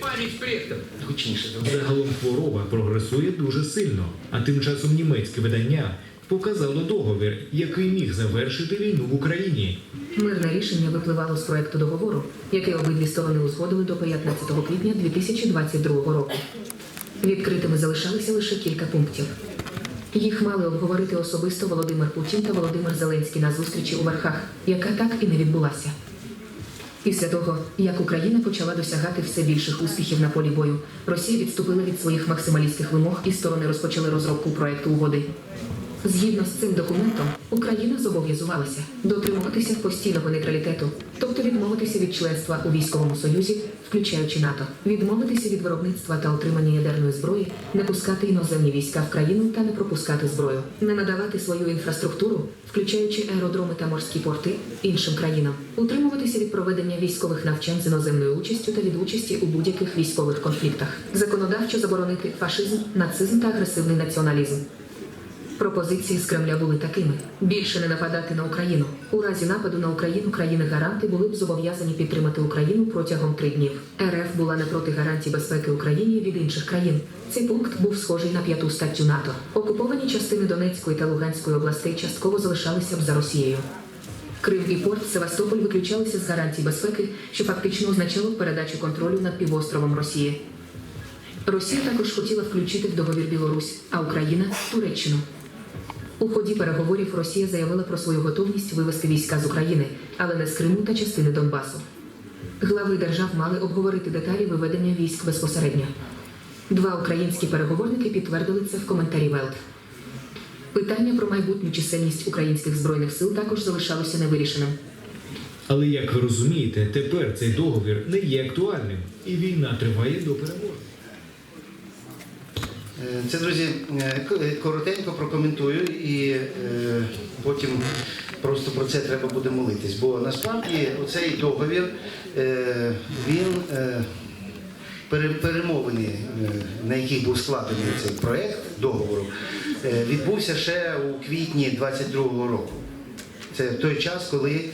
память предков. Гучніше Загалом хвороба прогресує дуже сильно, а тим часом німецьке видання показало договір, який міг завершити війну в Україні. Мирне рішення випливало з проекту договору, який обидві сторони узгодили до 15 квітня 2022 року. Відкритими залишалися лише кілька пунктів. Їх мали обговорити особисто Володимир Путін та Володимир Зеленський на зустрічі у верхах, яка так і не відбулася. Після того, як Україна почала досягати все більших успіхів на полі бою, Росія відступила від своїх максималістських вимог і сторони розпочали розробку проекту угоди. Згідно з цим документом, Україна зобов'язувалася дотримуватися постійного нейтралітету, тобто відмовитися від членства у військовому союзі, включаючи НАТО, відмовитися від виробництва та отримання ядерної зброї, не пускати іноземні війська в країну та не пропускати зброю, не надавати свою інфраструктуру, включаючи аеродроми та морські порти, іншим країнам, утримуватися від проведення військових навчань з іноземною участю та від участі у будь-яких військових конфліктах, законодавчо заборонити фашизм, нацизм та агресивний націоналізм. Пропозиції з Кремля були такими: більше не нападати на Україну. У разі нападу на Україну країни-гаранти були б зобов'язані підтримати Україну протягом три днів. РФ була не проти гарантій безпеки Україні від інших країн. Цей пункт був схожий на п'яту статтю НАТО. Окуповані частини Донецької та Луганської областей частково залишалися б за Росією. Крим і порт Севастополь виключалися з гарантій безпеки, що фактично означало передачу контролю над півостровом Росії. Росія також хотіла включити в договір Білорусь, а Україна Туреччину. У ході переговорів Росія заявила про свою готовність вивести війська з України, але не з Криму та частини Донбасу. Глави держав мали обговорити деталі виведення військ безпосередньо. Два українські переговорники підтвердили це в коментарі Велт. Питання про майбутню чисельність українських збройних сил також залишалося невирішеним. Але як ви розумієте, тепер цей договір не є актуальним, і війна триває до перемоги. Е, Це, друзі, е, е, коротенько прокоментую і потім просто про це треба буде молитись. Бо насправді оцей договір, він перемовини, на яких був складений цей проект договору, відбувся ще у квітні 22-го року. Це той час, коли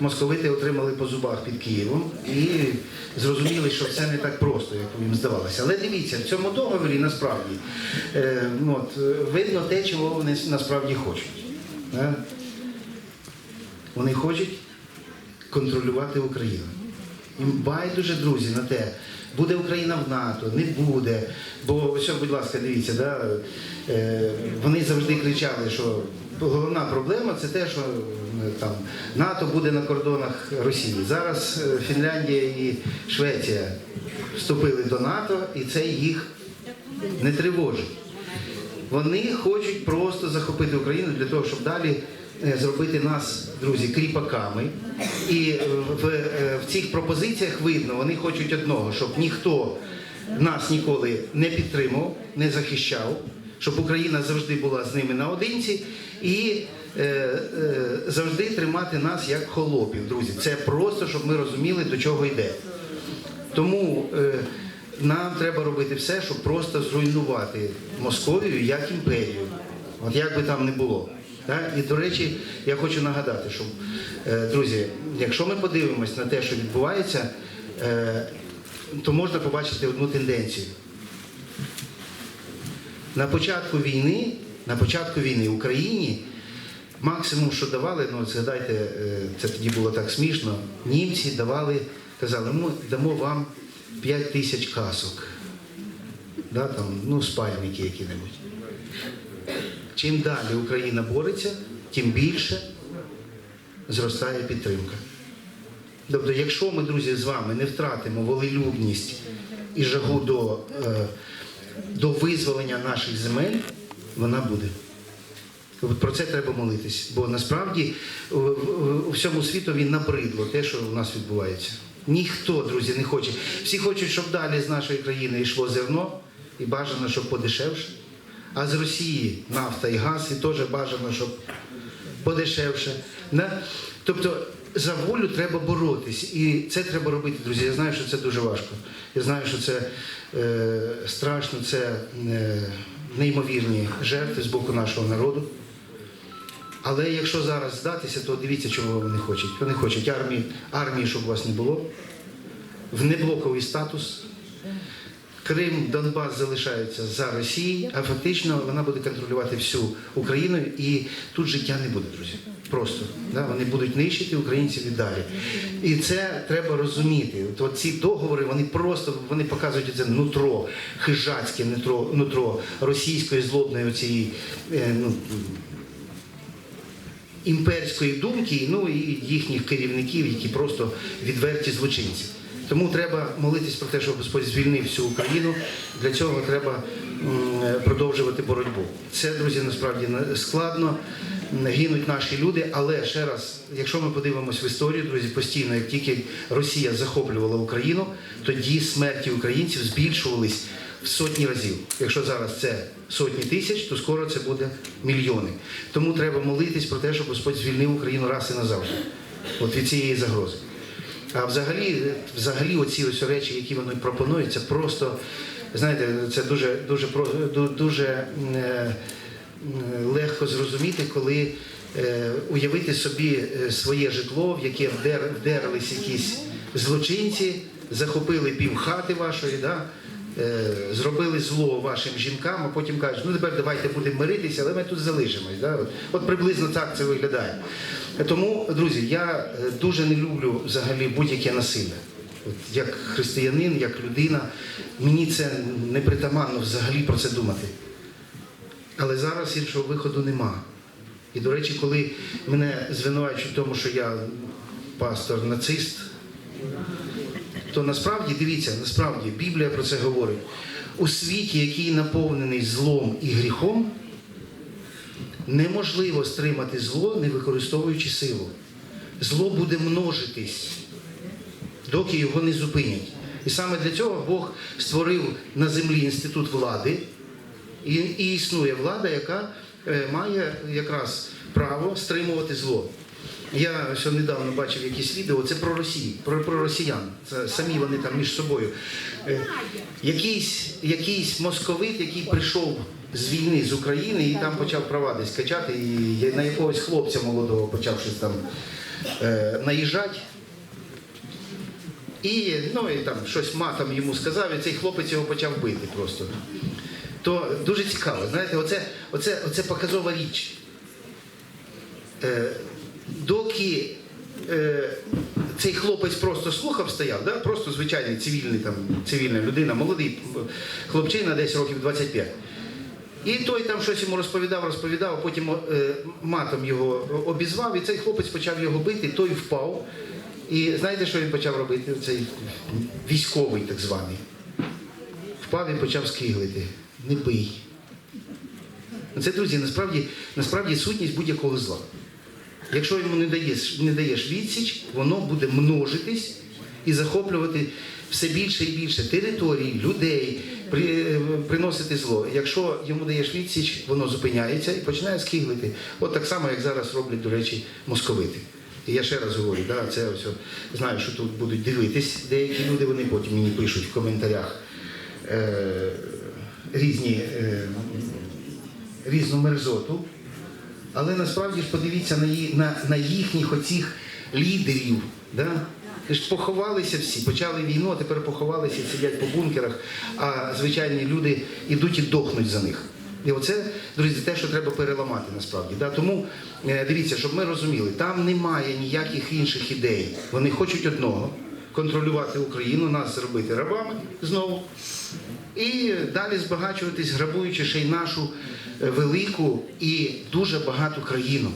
московити отримали по зубах під Києвом і зрозуміли, що все не так просто, як їм здавалося. Але дивіться, в цьому договорі насправді е, ну, от, видно те, чого вони насправді хочуть. Е? Вони хочуть контролювати Україну. Їм байдуже, друзі, на те, буде Україна в НАТО, не буде. Бо ось, будь ласка, дивіться, да, е, вони завжди кричали, що головна проблема це те, що е, там НАТО буде на кордонах Росії. Зараз е, Фінляндія і Швеція вступили до НАТО, і це їх не тривожить. Вони хочуть просто захопити Україну для того, щоб далі е, зробити нас, друзі, кріпаками. І в, в цих пропозиціях видно, вони хочуть одного, щоб ніхто нас ніколи не підтримав, не захищав, щоб Україна завжди була з ними наодинці і е, е, завжди тримати нас як холопів, друзі. Це просто, щоб ми розуміли, до чого йде. Тому е, нам треба робити все, щоб просто зруйнувати Московію як імперію. От як би там не було. Так? І, до речі, я хочу нагадати, що, е, друзі, якщо ми подивимось на те, що відбувається, е, то можна побачити одну тенденцію. На початку війни, на початку війни Україні максимум, що давали, ну згадайте, е, це тоді було так смішно. Німці давали, казали, ми дамо вам 5 тисяч касок, да, там, ну, спальники які-небудь. Чим далі Україна бореться, тим більше зростає підтримка. Тобто, якщо ми, друзі, з вами не втратимо волелюбність і жагу до, е, до визволення наших земель, вона буде. Про це треба молитись. Бо насправді у- у всьому світові набридло те, що у нас відбувається. Ніхто, друзі, не хоче. Всі хочуть, щоб далі з нашої країни йшло зерно, і бажано, щоб подешевше. А з Росії нафта і газ, і теж бажано, щоб подешевше. Тобто за волю треба боротись. І це треба робити, друзі. Я знаю, що це дуже важко. Я знаю, що це е, страшно, це е, неймовірні жертви з боку нашого народу. Але якщо зараз здатися, то дивіться, чого вони хочуть. Вони хочуть армії, армії, щоб у вас не було, внеблоковий статус, Крим, Донбас залишаються за Росією, а фактично вона буде контролювати всю Україну, і тут життя не буде, друзі. Просто да? вони будуть нищити українців і далі. І це треба розуміти. От ці договори вони просто вони показують це нутро, хижацьке нутро, нутро російської злобної оцієї е, ну, імперської думки, ну і їхніх керівників, які просто відверті злочинці. Тому треба молитись про те, щоб Господь звільнив всю Україну. Для цього треба продовжувати боротьбу. Це, друзі, насправді складно. Гинуть наші люди, але ще раз, якщо ми подивимось в історію, друзі, постійно, як тільки Росія захоплювала Україну, тоді смерті українців збільшувались в сотні разів. Якщо зараз це сотні тисяч, то скоро це буде мільйони. Тому треба молитись про те, щоб Господь звільнив Україну раз і назавжди. От від цієї загрози. А взагалі, взагалі, оці ось речі, які вони пропонують, це просто, знаєте, це дуже, дуже, дуже е, е, легко зрозуміти, коли е, уявити собі своє житло, в яке вдер, вдерлись якісь злочинці, захопили пів хати вашої, да? зробили зло вашим жінкам, а потім кажуть, ну тепер давайте будемо миритися, але ми тут залишимось. Да? От приблизно так це виглядає. Тому, друзі, я е, дуже не люблю взагалі будь-яке насилля. От як християнин, як людина, мені це не притаманно взагалі про це думати. Але зараз іншого виходу нема. І, до речі, коли мене звинувачують в тому, що я пастор нацист, то насправді дивіться, насправді Біблія про це говорить. У світі, який наповнений злом і гріхом, неможливо стримати зло, не використовуючи силу. Зло буде множитись, доки його не зупинять. І саме для цього Бог створив на землі інститут влади, і, і існує влада, яка е, має якраз право стримувати зло. Я ще недавно бачив якісь відео, це про Росію, про, про росіян. Це самі вони там між собою. Е, якийсь, якийсь московит, який прийшов з війни з України і там почав права десь качати, і я- на якогось хлопця молодого почав щось там е, наїжджати. І, ну, і там щось матом йому сказав, і цей хлопець його почав бити просто. То дуже цікаво, знаєте, оце, оце, оце показова річ. Е, доки е, цей хлопець просто слухав стояв, да? просто звичайний цивільний, там, цивільна людина, молодий хлопчина, десь років 25. І той там щось йому розповідав, розповідав, потім е, матом його обізвав, і цей хлопець почав його бити, той впав. І знаєте, що він почав робити? Цей військовий так званий. Впав і почав скиглити. Не бий. Це, друзі, насправді, насправді сутність будь-якого зла. Якщо йому не даєш, не даєш відсіч, воно буде множитись і захоплювати все більше і більше територій, людей, при, е, приносити зло. Якщо йому даєш відсіч, воно зупиняється і починає скиглити. От так само, як зараз роблять, до речі, московити. І я ще раз говорю, да, це ось, знаю, що тут будуть дивитись деякі люди, вони потім мені пишуть в коментарях е, різні, е, різну мерзоту. Але насправді ж подивіться на, на, на їхніх оцих лідерів. Да? Ж поховалися всі, почали війну, а тепер поховалися, сидять по бункерах, а звичайні люди йдуть і дохнуть за них. І оце, друзі, те, що треба переламати насправді. Да? Тому е, дивіться, щоб ми розуміли, там немає ніяких інших ідей. Вони хочуть одного контролювати Україну, нас зробити рабами знову. І далі збагачуватись, грабуючи ще й нашу е, велику і дуже багату країну.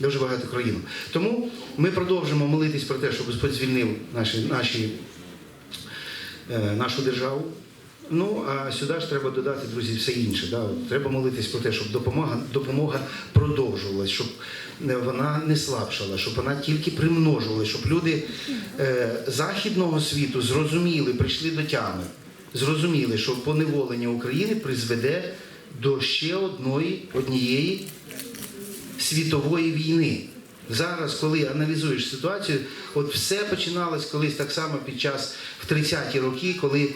Дуже багату країну. Тому ми продовжимо молитись про те, щоб Господь звільнив наші, наші, е, нашу державу. Ну, а сюди ж треба додати, друзі, все інше. Да? Треба молитись про те, щоб допомога, допомога продовжувалась, щоб е, вона не слабшала, щоб вона тільки примножувалась, щоб люди е, західного світу зрозуміли, прийшли до тями, зрозуміли, що поневолення України призведе до ще одної, однієї світової війни. Зараз, коли аналізуєш ситуацію, от все починалось колись так само під час в 30-ті роки, коли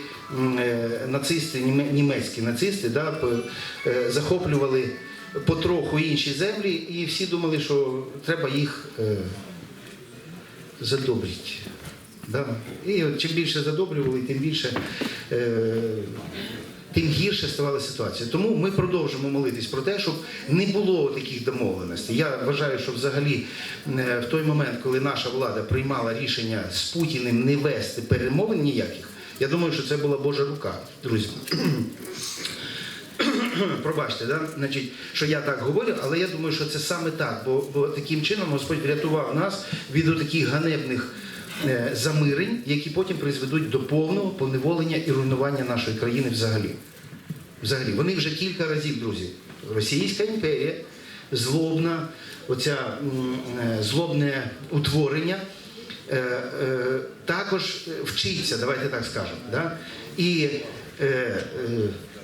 е, нацисти, німецькі нацисти, да, е, захоплювали потроху інші землі, і всі думали, що треба їх е, задобрити. Да. І от чим більше задобрювали, тим більше. Тим гірше ставала ситуація. Тому ми продовжимо молитись про те, щоб не було таких домовленостей. Я вважаю, що взагалі е, в той момент, коли наша влада приймала рішення з Путіним не вести перемовин ніяких, я думаю, що це була Божа рука, друзі. Пробачте, да? Значить, що я так говорю, але я думаю, що це саме так, бо, бо таким чином Господь врятував нас від таких ганебних замирень, які потім призведуть до повного поневолення і руйнування нашої країни взагалі. Взагалі, вони вже кілька разів, друзі. Російська імперія, злобна, оця е, злобне утворення. е, е, Також вчиться, давайте так скажемо. Да? І е, е,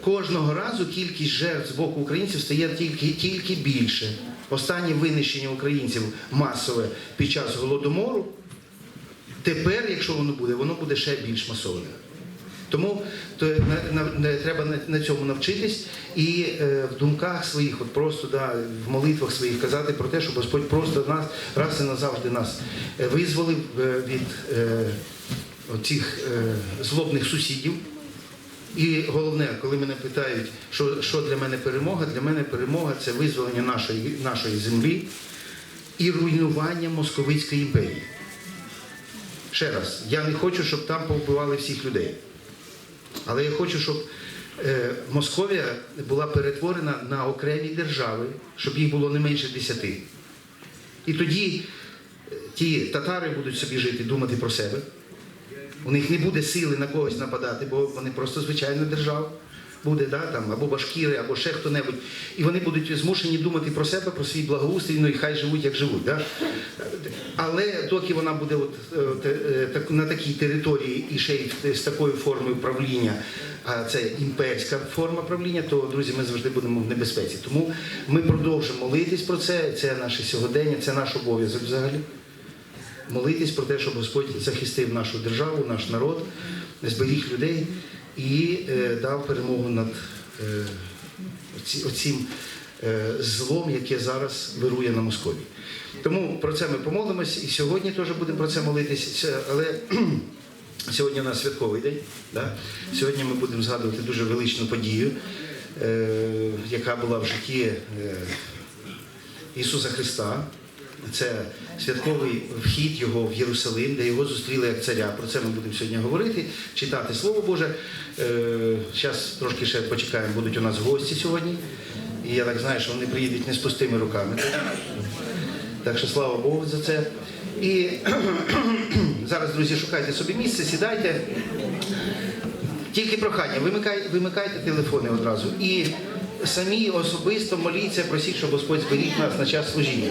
кожного разу кількість жертв з боку українців стає тільки, тільки більше. Останнє винищення українців масове під час голодомору. Тепер, якщо воно буде, воно буде ще більш масоване. Тому то, на, на, на- треба на, на цьому навчитись і е, в думках своїх, от просто да, в молитвах своїх казати про те, щоб Господь просто нас раз і назавжди нас е, визволив е, від е, цих е, злобних сусідів. І головне, коли мене питають, що, що для мене перемога, для мене перемога це визволення нашої, нашої землі і руйнування Московицької імперії. Ще раз, я не хочу, щоб там повбивали всіх людей. Але я хочу, щоб е, Московія була перетворена на окремі держави, щоб їх було не менше десяти. І тоді е, ті татари будуть собі жити, думати про себе. У них не буде сили на когось нападати, бо вони просто звичайна держава. Буде, да, там, або башкіри, або ще хто-небудь. І вони будуть змушені думати про себе, про свій благоустрій, ну і хай живуть, як живуть. Да? Але доки вона буде от, е, е, так- на такій території і ще й з такою формою правління, а це імперська форма правління, то, друзі, ми завжди будемо в небезпеці. Тому ми продовжимо молитись про це, це наше сьогодення, це наш обов'язок взагалі молитись про те, щоб Господь захистив нашу державу, наш народ, зберіг людей і е, дав перемогу над е, оці, оцим е, злом, яке зараз вирує на Москові. Тому про це ми помолимось і сьогодні теж будемо про це молитись. Це- Але сьогодні у нас святковий день. Да? Сьогодні ми будемо згадувати дуже величну подію, яка була в житті. Ісуса Христа. Це святковий вхід його в Єрусалим, де його зустріли як царя. Про це ми будемо сьогодні говорити, читати Слово Боже. Зараз трошки ще почекаємо, будуть у нас гості сьогодні. І я так знаю, що вони приїдуть не з пустими руками. Так що слава Богу за це. І зараз, друзі, шукайте собі місце, сідайте. Тільки прохання, вимикайте, вимикайте телефони одразу. І самі особисто моліться, просіть, щоб Господь зберіг нас на час служіння.